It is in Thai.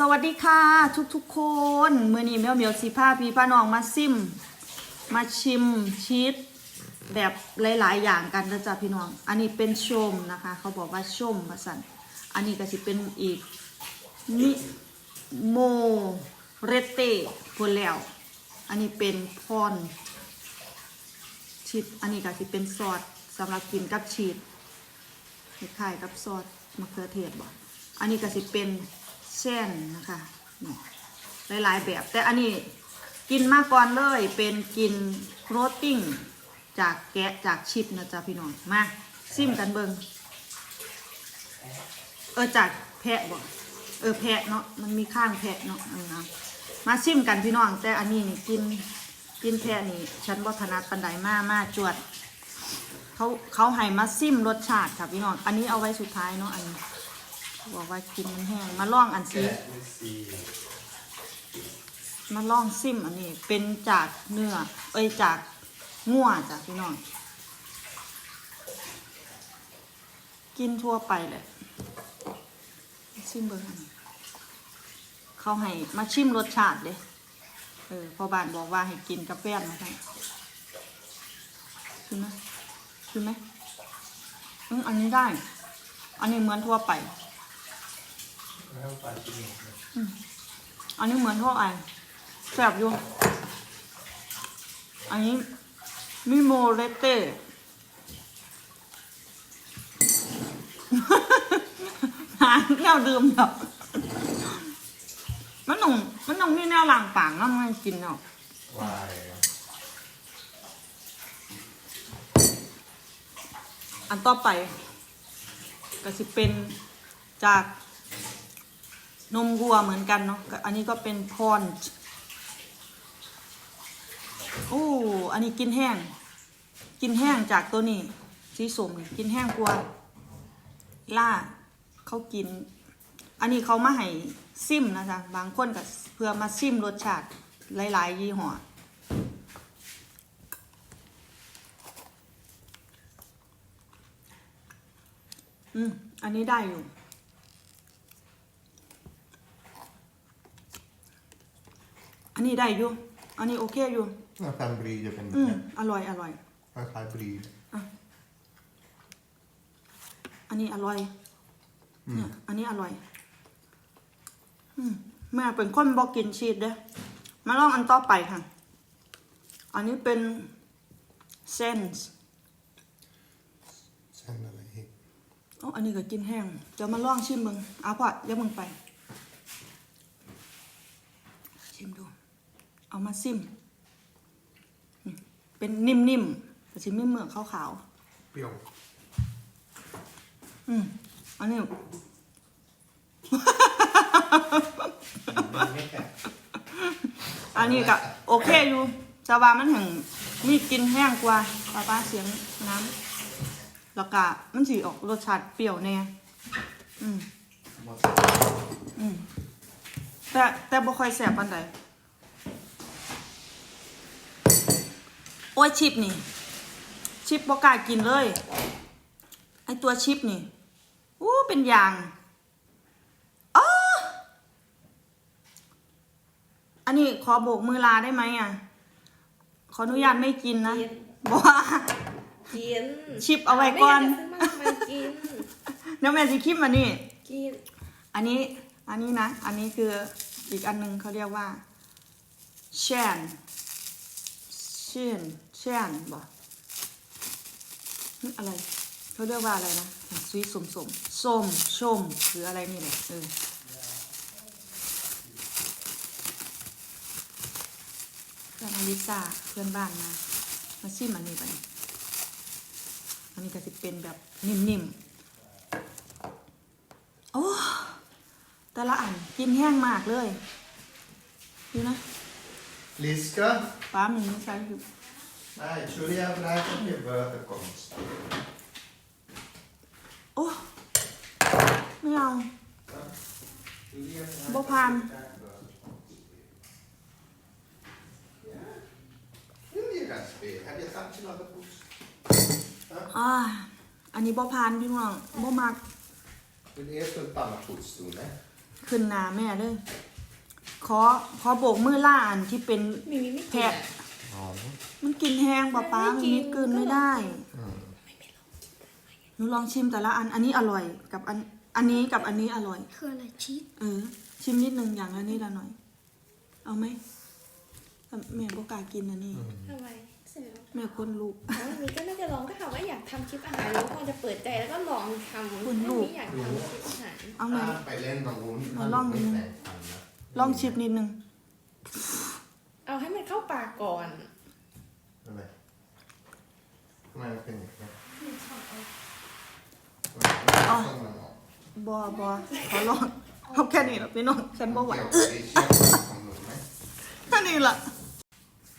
สวัสดีค่ะ ทุกๆคนมือนี้แมวเมียวสีผ้าพี่ป้าน้องมาซิม มาชิมชีสแบบหลาย ๆ อย่างกันนะจ๊ะพี่น้อง อันนี้เป็นชมนะคะ เขาบอกว่าชมมาสันอันนี้ก็สิเป็นอีกนิโมเรเต้พนแล้ว อันนี้เป็นพอนชีสอันนี้ก็สิเป็นซอสสำหรับกินกับชีสคล้ายๆกับซอสมะเขือเทศบ่อันนี้ก็สิเป็น เส้นนะคะหลายๆแบบ แต่อันนี้กินมาก่อนเลยเป็นกินโรตติ้งจากแกะจากชิปนะจ๊ะพี่น้องมาซิมกันเบิงเออจากแพะบ่เออแพะเนาะมันมีข้างแพะเนาะเออเอามาซิมกันพี่น้อง แต่อันนี้นี่กินกินแพะนี่ฉันบ่ถนัดปันไดมามาจวดเขาเขาให้มาซิมรสชาติค่ะพี่น้องอันนี้เอาไว้สุดท้ายเนาะอันนี้ บอกว่ากินมันแห้งมาล่องอันซีมาล่องซิมอันนี้ เป็นจากเนื้อเอ้ยจากงัวจ้ะพี่น้องกินทั่วไปเลยซิมเบอร์อันเขาให้มาชิมรสชาติเลยเออพอบานบอกว่าให้กินกับแป้งนะคะคือไหมคือไหมอืมอันนี้ได้ อันนี้เหมือนทั่วไป อันนี้เหมือนทั่วไปแซ่บอยู่ อันนี้มิโมเลเต้หาแก้วดื่มเนาะมันต้องมันต้องมีแนวหลังปากเนาะมันกินเนาะอันต่อไปก็สิเป็นจาก นมวัวเหมือนกันเนาะอันนี้ก็เป็นพอนโอ้อันนี้กินแห้ง กินแห้งจากตัวนี้สีสมนี่กินแห้งกว่าล่าเขากิน อันนี้เขามาให้ซิมนะจ๊ะบางคนก็เพื่อมาซิมรสชาติหลาย ๆ ยี่ห้ออืมอันนี้ได้อยู่ อันนี้ได้อยู่ อันนี้โอเคอยู่ Jag kan bryta på อืม en อร่อยอร่อย Jag kan bryta. อันนี้อร่อยเนี่ยอันนี้อร่อย อืมแม่เป็นคนบอกกินชีสเด้อมาลองอันต่อไปค่ะ อันนี้เป็นเซนส์ Sen eller hit. โอ้อันนี้ก็กินแห้งเดี๋ยวมาลองชิมมึงเอาพอเดี๋ยวมึงไป ชิมดู เอามา ซิมนี่เป็นนิ่มๆแต่ชิมไม่เหมือกขาว Pjong. ๆอืมอันนี้อันนี้ก็โอเคอยู่จะว่ามันถึงมีกลินแห้งกว่าป้าป้าเสียงน้ำแล้วก็มันสีออกรสชาติเปรี้ยวแน่อืมอืมแต่แต่บ่ค่อยแสบปานใด โอ้ยชิปนี่ ชิปบ่กล้ากินเลย ไอตัวชิปนี่อู้เป็นยางอ้าอันนี้ขอโบกมือลาได้ไหมอะ ขออนุญาตไม่กินนะกินบอกว่ากินชิปเอาไว้ก่อนไม่ได้ซื้อมาไม่กินเดี๋ยวแม่สิคลิปมานี่กินอันนี้ อันนี้นะ อันนี้คืออีกอันหนึงเขาเรียกว่าแชนเชนแชนบอกนี่อะไรเขาเรียกว่าอะไรนะซีสมสมส้มชมหรืออะไรนี่แหละเออเพื่อนอลิซาเพื่อนบ้านมามาซิมอันนี้ไปอันนี้ก็จะเป็นแบบนิ่มๆ โอ้ แต่ละอันกินแห้งมากเลย ดูนะ Liska? ป้ามึงไม่ใช่คือ Nej, Julia, nej, det är böterkonst. โอ้ไม่เอาบ่ผ่าน Det är ganska fel. Hade jag kanske lagat ost? อ่าอันนี้บ่ผ่านพี่น้องบ่มัก Vill du äta ett annat ostron? ขึ้นหนาแม่เลยขอขอโบกมือล่าอันที่เป็น มีมีไม่แพะ กินอะอ๋อมันกินแห้งป้าป้าไม่มันกินนิดกลืนไม่ได้อืมหนูลองชิมแต่ละอันอันนี้อร่อย กับอันอันนี้กับอันนี้อร่อย คืออะไรชีสเออ ชิมนิดนึงอย่างละนิดละหน่อย เอาไหมแต่แม่บอกล้ากินอันนี้ทำไมเสร็จแล้วแม่คนลูกอ๋อมีก็น่าจะลองก็ถามว่าอยากทำคลิปอาหารหรือว่าคงจะเปิดใจแล้วก็ลองทำคุณลูกไม่อยากทำคลิปอาหารเอาไหม ถ้าไปเล่นตรงนู้นมาลองดูไม่แปลกฟันนะลองชิมนิดนึง เอาให้มันเข้าปากก่อน อะไรทำไมมันเป็นอย่างนี้อ๋อต้องมันออกบอบอขอลองเอาแค่นี้ละพี่น้องฉันบอกไหวเกี่ยวกับไอ้เชือกของหนูไหม แค่นี้ละเ